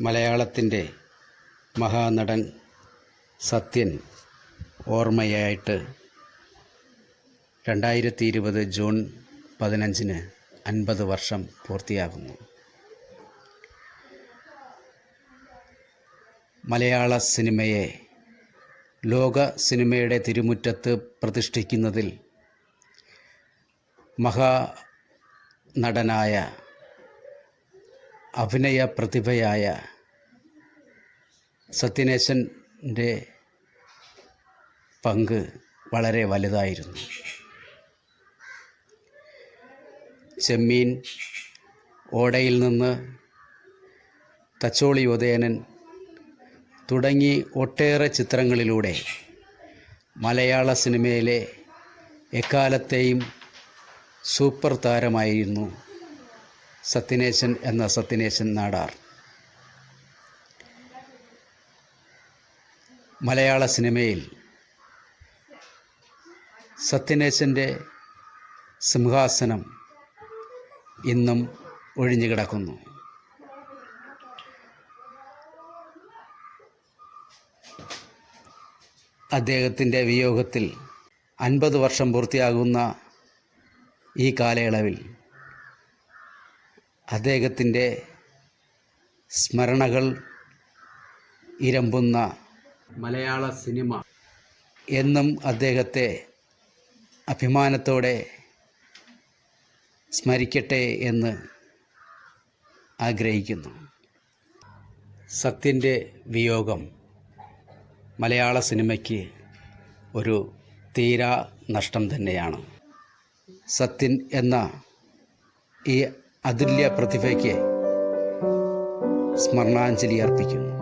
മലയാളത്തിന്റെ മഹാനടൻ സത്യൻ ഓർമ്മയായിട്ട് രണ്ടായിരത്തി ഇരുപത് ജൂൺ പതിനഞ്ചിന് അൻപത് വർഷം പൂർത്തിയാകുന്നു. മലയാള സിനിമയെ ലോക സിനിമയുടെ തിരുമുറ്റത്ത് പ്രതിഷ്ഠിക്കുന്നതിൽ മഹാനടനായ അഭിനയ പ്രതിഭയായ സത്യനേശന്റെ പങ്ക് വളരെ വലുതായിരുന്നു. ചെമ്മീൻ ഓടയിൽ നിന്ന് തച്ചോളി ഉദയനൻ തുടങ്ങി ഒട്ടേറെ ചിത്രങ്ങളിലൂടെ മലയാള സിനിമയിലെ എക്കാലത്തെയും സൂപ്പർ താരമായിരുന്നു സത്യനേശൻ എന്ന സത്യനേശൻ നാടാർ. മലയാള സിനിമയിൽ സത്യനേശന്റെ സിംഹാസനം ഇന്നും ഒഴിഞ്ഞു കിടക്കുന്നു. അദ്ദേഹത്തിന്റെ വിയോഗത്തിൽ അൻപത് വർഷം പൂർത്തിയാകുന്ന ഈ കാലയളവിൽ അദ്ദേഹത്തിന്റെ സ്മരണകൾ ഇരമ്പുന്ന മലയാള സിനിമ എന്നും അദ്ദേഹത്തെ അഭിമാനത്തോടെ സ്മരിക്കട്ടെ എന്ന് ആഗ്രഹിക്കുന്നു. സത്യന്റെ വിയോഗം മലയാള സിനിമയ്ക്ക് ഒരു തീരാ നഷ്ടം തന്നെയാണ്. സത്യൻ എന്ന ഈ അതുല്യ പ്രതിഭയ്ക്ക് സ്മരണാഞ്ജലി അർപ്പിക്കുന്നു.